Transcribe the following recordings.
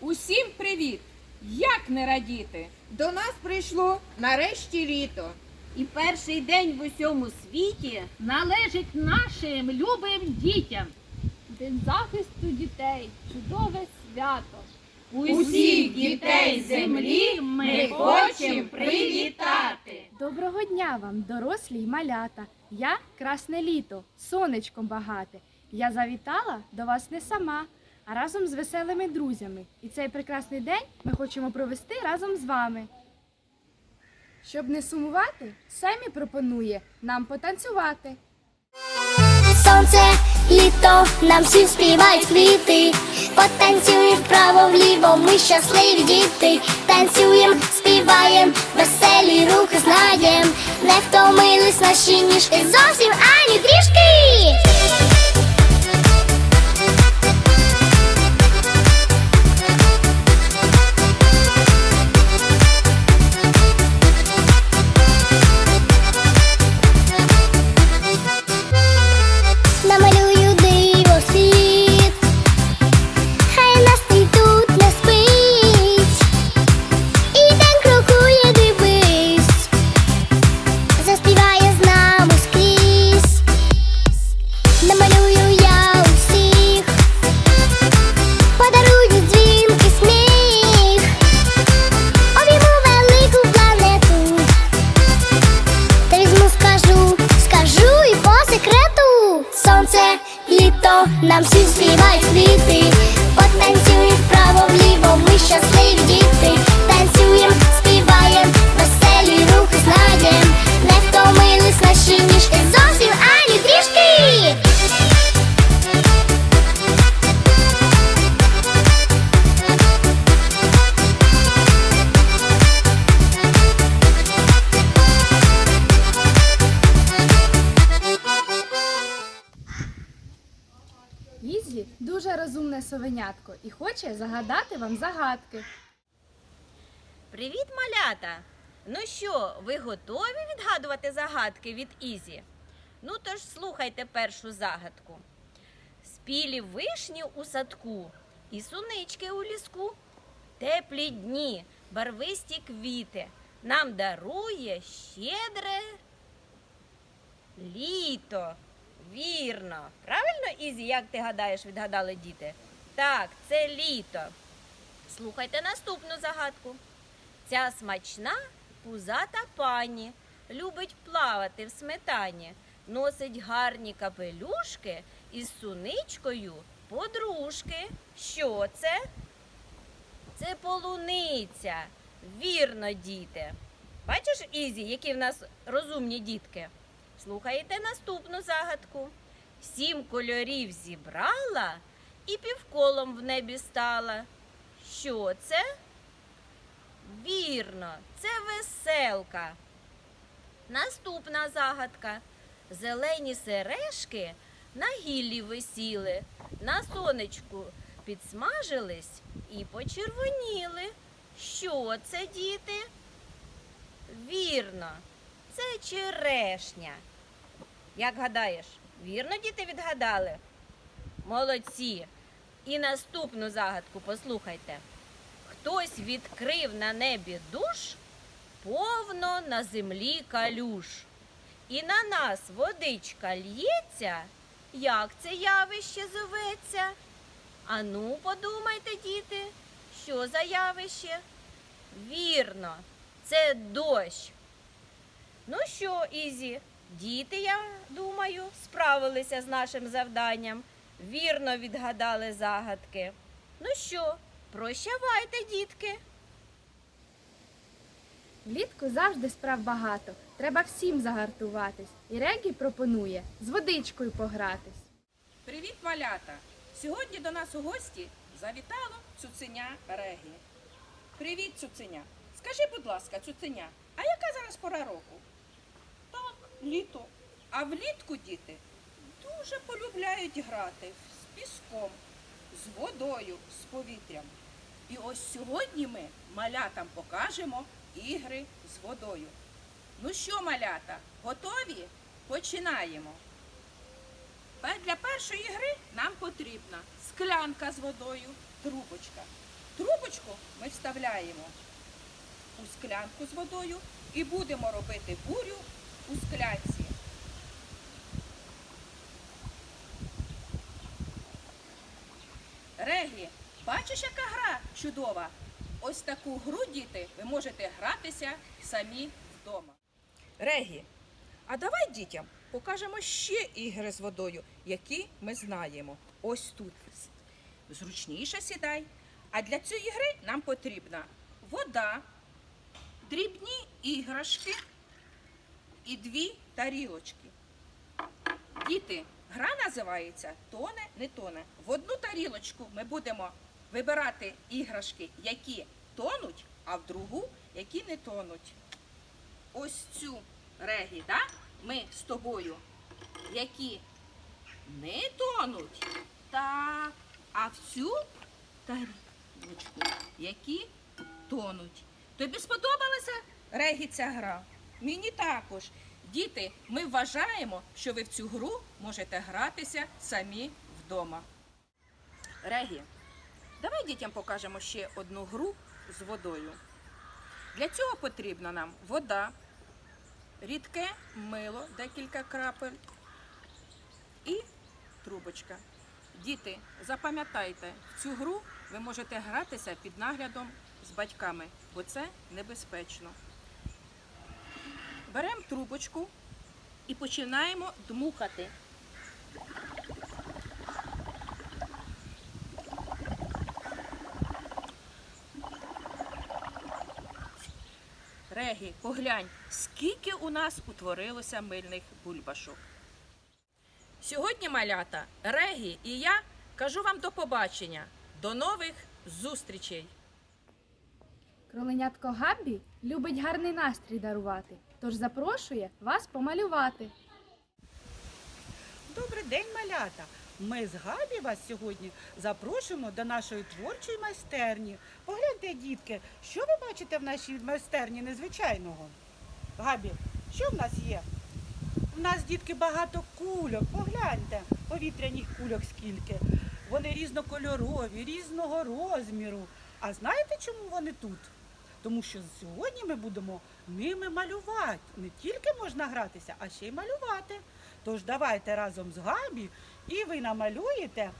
Усім привіт! Як не радіти? До нас прийшло нарешті літо. І перший день в усьому світі належить нашим любим дітям. День захисту дітей, чудове свято. Усіх дітей землі ми хочемо привітати. Доброго дня вам, дорослі й малята. Я красне літо, сонечком багате. Я завітала до вас не сама, а разом з веселими друзями. І цей прекрасний день ми хочемо провести разом з вами. Щоб не сумувати, Семі пропонує нам потанцювати. Сонце, літо, нам всі співають квіти. Потанцюємо вправо вліво, ми щасливі діти. Танцюєм, співаєм, веселі рухи знаєм. Не втомились наші ніжки зовсім ані трішки. Совенятко і хоче загадати вам загадки. Привіт, малята! Ну що, ви готові відгадувати загадки від Ізі? Ну тож слухайте першу загадку. Спілі вишні у садку і сунички у ліску. Теплі дні, барвисті квіти нам дарує щедре літо. Вірно. Правильно, Ізі, як ти гадаєш, відгадали діти? Так, це літо. Слухайте наступну загадку. Ця смачна пузата пані любить плавати в сметані, носить гарні капелюшки із суничкою подружки. Що це? Це полуниця. Вірно, діти. Бачиш, Ізі, які в нас розумні дітки? Слухайте наступну загадку. Сім кольорів зібрала і півколом в небі стала. Що це? Вірно, це веселка. Наступна загадка. Зелені сережки на гіллі висіли, на сонечку підсмажились і почервоніли. Що це, діти? Вірно, це черешня. Як гадаєш, вірно діти відгадали? Молодці. І наступну загадку послухайте. Хтось відкрив на небі душ, повно на землі калюш. І на нас водичка лється, як це явище зоветься? Ану, подумайте, діти, що за явище? Вірно, це дощ. Ну що, Ізі, діти, я думаю, справилися з нашим завданням. Вірно відгадали загадки. Ну що, прощавайте, дітки. Влітку завжди справ багато. Треба всім загартуватись. І Регі пропонує з водичкою погратись. Привіт, малята! Сьогодні до нас у гості завітало цуценя Регі. Привіт, цуценя. Скажи, будь ласка, цуценя, а яка зараз пора року? Так, літо. А влітку діти дуже полюбляють грати з піском, з водою, з повітрям. І ось сьогодні ми малятам покажемо ігри з водою. Ну що, малята, готові? Починаємо. Для першої гри нам потрібна склянка з водою, трубочка. Трубочку ми вставляємо у склянку з водою і будемо робити бурю у склянці. Регі, бачиш, яка гра чудова? Ось таку гру, діти, ви можете гратися самі вдома. Регі, а давай дітям покажемо ще ігри з водою, які ми знаємо. Ось тут. Зручніше сідай. А для цієї гри нам потрібна вода, дрібні іграшки і дві тарілочки. Діти, гра називається Тоне, не тоне. В одну тарілочку ми будемо вибирати іграшки, які тонуть, а в другу, які не тонуть. Ось цю регі, да? ми з тобою, які не тонуть. Так, а в цю тарілочку, які тонуть. Тобі сподобалася регі ця гра? Мені також. Діти, ми вважаємо, що ви в цю гру можете гратися самі вдома. Регі, давай дітям покажемо ще одну гру з водою. Для цього потрібна нам вода, рідке мило, декілька крапель і трубочка. Діти, запам'ятайте, в цю гру ви можете гратися під наглядом з батьками, бо це небезпечно. Беремо трубочку і починаємо дмухати. Регі, поглянь, скільки у нас утворилося мильних бульбашок. Сьогодні, малята, Регі і я кажу вам до побачення. До нових зустрічей! Кроленятко Габбі любить гарний настрій дарувати, тож запрошує вас помалювати. Добрий день, малята! Ми з Габі вас сьогодні запрошуємо до нашої творчої майстерні. Погляньте, дітки, що ви бачите в нашій майстерні незвичайного? Габі, що в нас є? У нас, дітки, багато кульок. Погляньте, повітряних кульок скільки. Вони різнокольорові, різного розміру. А знаєте, чому вони тут? Тому що сьогодні ми будемо ними малювати. Не тільки можна гратися, а ще й малювати. Тож давайте разом з Габі і ви намалюєте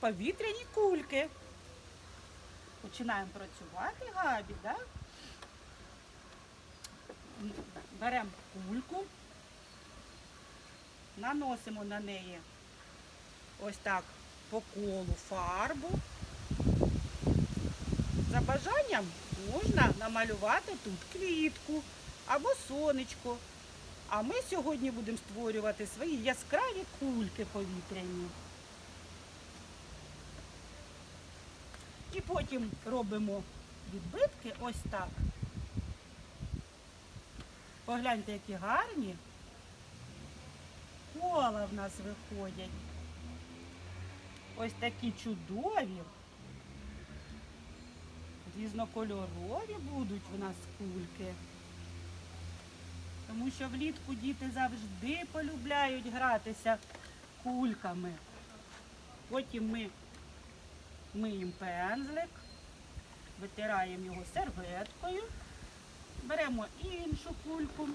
повітряні кульки. Починаємо працювати, Габі, да? Беремо кульку, наносимо на неї ось так по колу фарбу. За бажанням можна намалювати тут квітку або сонечко. А ми сьогодні будемо створювати свої яскраві кульки повітряні. І потім робимо відбитки ось так. Погляньте, які гарні кола в нас виходять. Ось такі чудові. Різнокольорові будуть в нас кульки. Тому що влітку діти завжди полюбляють гратися кульками. Потім ми миємо пензлик, витираємо його серветкою, беремо іншу кульку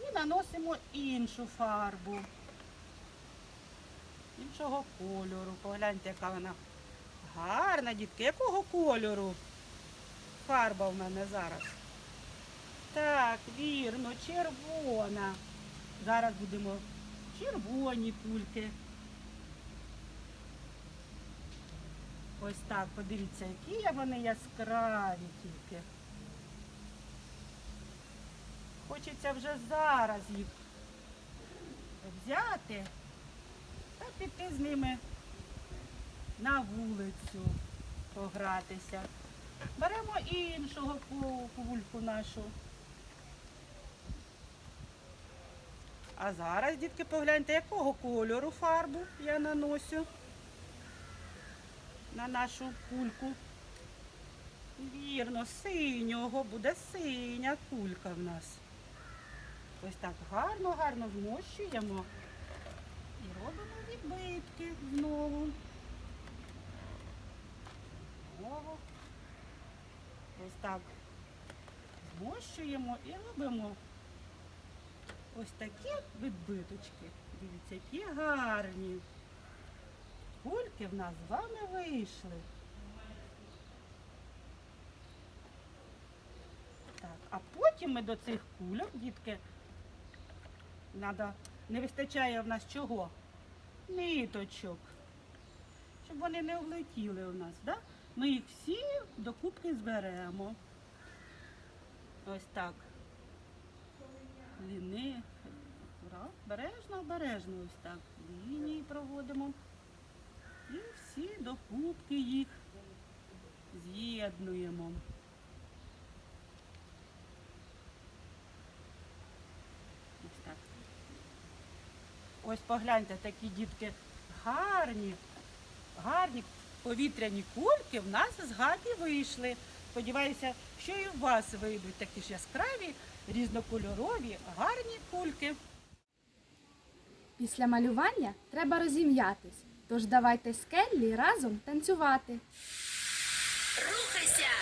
і наносимо іншу фарбу іншого кольору. Погляньте, яка вона гарна, дітки. Якого кольору фарба в мене зараз? Так, вірно, червона. Зараз будемо червоні кульки. Ось так, подивіться, які вони яскраві тільки. Хочеться вже зараз їх взяти та піти з ними на вулицю погратися. Беремо іншого ку- кульку нашу. А зараз, дітки, погляньте, якого кольору фарбу я наносю на нашу кульку. Вірно, синього буде синя кулька в нас. Ось так гарно, гарно змощуємо і робимо відбитки знову. Голову. Ось так змощуємо і робимо ось такі відбиточки. Дивіться, які гарні. Кульки в нас з вами вийшли. Так, а потім ми до цих кульок, дітки, надо, не вистачає в нас чого? Ниточок. Щоб вони не влетіли у нас, да? Ми їх всі докупки зберемо. Ось так. Ліни. Ра- Бережно, обережно ось так. Лінії проводимо. І всі докупки їх з'єднуємо. Ось так. Ось погляньте, такі дітки гарні, гарні повітряні кульки в нас з Габі вийшли. Сподіваюся, що і у вас вийдуть такі ж яскраві, різнокольорові, гарні кульки. Після малювання треба розім'ятись. Тож давайте з Келлі разом танцювати. Рухайся!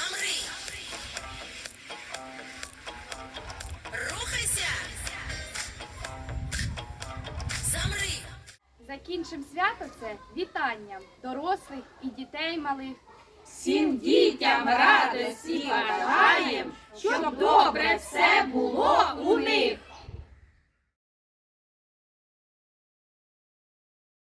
Замри. Рухайся. Замри. Свято це вітанням дорослих і дітей малих. Всім дітям радості бажаєм, щоб добре все